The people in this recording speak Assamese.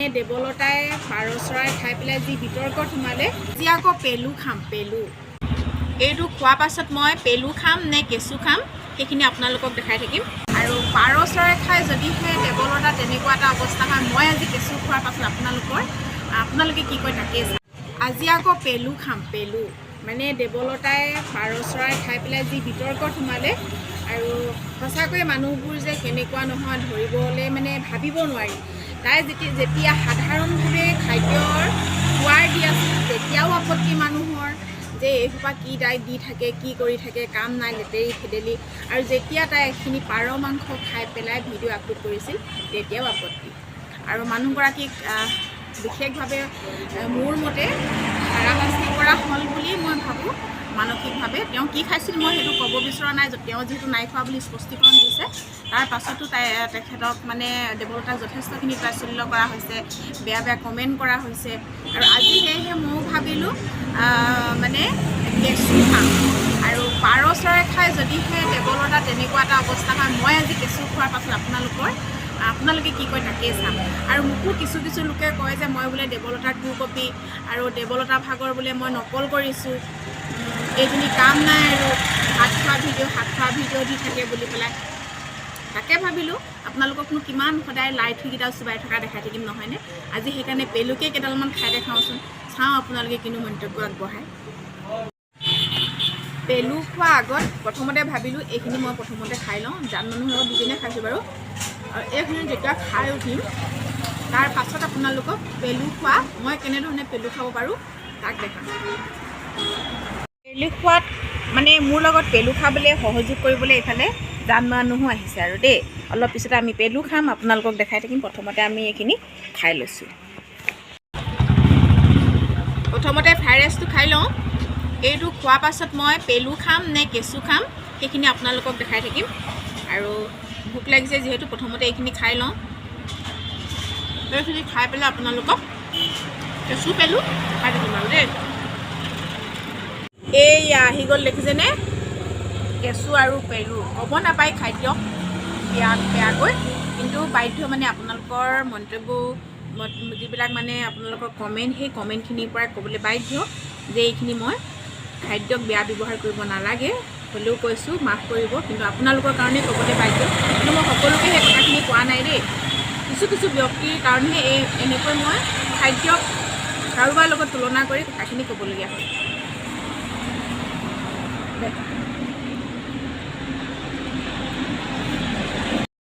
দেৱলতাই পাৰ চৰাই খাই পেলাই যি বিতৰ্কত সোমালে আজি আকৌ পেলু খাম পেলু। এইটো খোৱাৰ পাছত মই পেলু খাম নে কেঁচু খাম সেইখিনি আপোনালোকক দেখাই থাকিম। আৰু পাৰ চৰাই খাই যদিহে দেৱলতা তেনেকুৱা এটা অৱস্থা হয় মই আজি কেঁচু খোৱাৰ পাছত আপোনালোকৰ আপোনালোকে কি কয় তাকেই চাম। আজি আকৌ পেলু খাম পেলু। মানে দেৱলতাই পাৰ চৰাই খাই পেলাই যি বিতৰ্কত সোমালে আৰু সঁচাকৈয়ে মানুহবোৰ যে কেনেকুৱা নহয় ধৰিবলৈ মানে ভাবিব নোৱাৰি। তাই যেতিয়া সাধাৰণভাৱে খাদ্যৰ খোৱাৰ দি আছিল তেতিয়াও আপত্তি মানুহৰ যে এইসোপা কি তাই দি থাকে কি কৰি থাকে কাম নাই লেতেৰি ফেদেলি। আৰু যেতিয়া তাই এইখিনি পাৰ মাংস খাই পেলাই ভিডিঅ' আপলোড কৰিছিল তেতিয়াও আপত্তি। আৰু মানুহগৰাকীক বিশেষভাৱে মোৰ মতে হাৰাশাস্তি কৰা হ'ল বুলি মই ভাবোঁ। মানসিকভাৱে তেওঁ কি খাইছিল মই সেইটো ক'ব বিচৰা নাই, তেওঁ যিহেতু নাই খোৱা বুলি স্পষ্টীকৰণ দিছে, তাৰ পাছতো তাই তেখেতক মানে দেৱলতাক যথেষ্টখিনি প্ৰাচুল্য কৰা হৈছে, বেয়া বেয়া কমেণ্ট কৰা হৈছে, আৰু আজি সেয়েহে ময়ো ভাবিলোঁ মানে কেঁচু খাম আৰু পাৰ চৰাই খাই যদিহে দেৱলতা তেনেকুৱা এটা অৱস্থা হয়, মই আজি কেঁচু খোৱাৰ পাছত আপোনালোকৰ আপোনালোকে কি কয় তাকেই চাম। আৰু মোকো কিছু কিছু লোকে কয় যে মই বোলে দেৱলতাৰ টু কপি আৰু দেৱলতা ভাগৰ বোলে মই নকল কৰিছোঁ। এইখিনি কাম নাই আৰু হাত খোৱা ভিডিঅ' হাত খোৱা ভিডিঅ' দি থাকে বুলি পেলাই। তাকে ভাবিলোঁ, আপোনালোককনো কিমান সদায় লাই থুইকেইডাল চুবাই থকা দেখাই থাকিম নহয়নে আজি সেইকাৰণে পেলুকে কেইডালমান খাই দেখাওঁচোন। চাওঁ আপোনালোকে কিনো মন্তব্য আগবঢ়ায়। পেলু খোৱা আগত প্ৰথমতে ভাবিলোঁ, এইখিনি মই প্ৰথমতে খাই লওঁ। জান মানুহৰ দুদিনে খাইছোঁ বাৰু। আৰু এইখিনি যেতিয়া খাই উঠিম তাৰ পাছত আপোনালোকক পেলু খোৱা মই কেনেধৰণে পেলু খাব পাৰোঁ তাক দেখাম। পেলু খোৱাত মানে মোৰ লগত পেলু খাবলৈ সহযোগ কৰিবলৈ এইফালে জান মানুহো আহিছে আৰু দেই। অলপ পিছতে আমি পেলু খাম আপোনালোকক দেখাই থাকিম। প্ৰথমতে আমি এইখিনি খাই লৈছোঁ। প্ৰথমতে ফ্ৰাইড ৰাইচটো খাই লওঁ। এইটো খোৱাৰ পাছত মই পেলু খাম নে কেঁচু খাম সেইখিনি আপোনালোকক দেখাই থাকিম। আৰু ভোক লাগিছে যিহেতু প্ৰথমতে এইখিনি খাই লওঁ। এইখিনি খাই পেলাই আপোনালোকক কেঁচু পেলু খাই থাকিম আৰু দেই। এইয়া আহি গ'ল দেখিছেনে? কেঁচু আৰু পেলু। ক'ব নাপায় খাদ্য বেয়া বেয়াকৈ। কিন্তু বাধ্য মানে আপোনালোকৰ মন্তব্য যিবিলাক মানে আপোনালোকৰ কমেণ্ট সেই কমেণ্টখিনিৰ পৰাই ক'বলৈ বাধ্য যে এইখিনি মই খাদ্যক বেয়া ব্যৱহাৰ কৰিব নালাগে। হ'লেও কৈছোঁ, মাফ কৰিব, কিন্তু আপোনালোকৰ কাৰণে ক'বলৈ বাধ্য। কিন্তু মই সকলোকে সেই কথাখিনি কোৱা নাই দেই। কিছু কিছু ব্যক্তিৰ কাৰণেহে এই, এনেকৈ মই খাদ্যক কাৰোবাৰ লগত তুলনা কৰি কথাখিনি ক'বলগীয়া হয়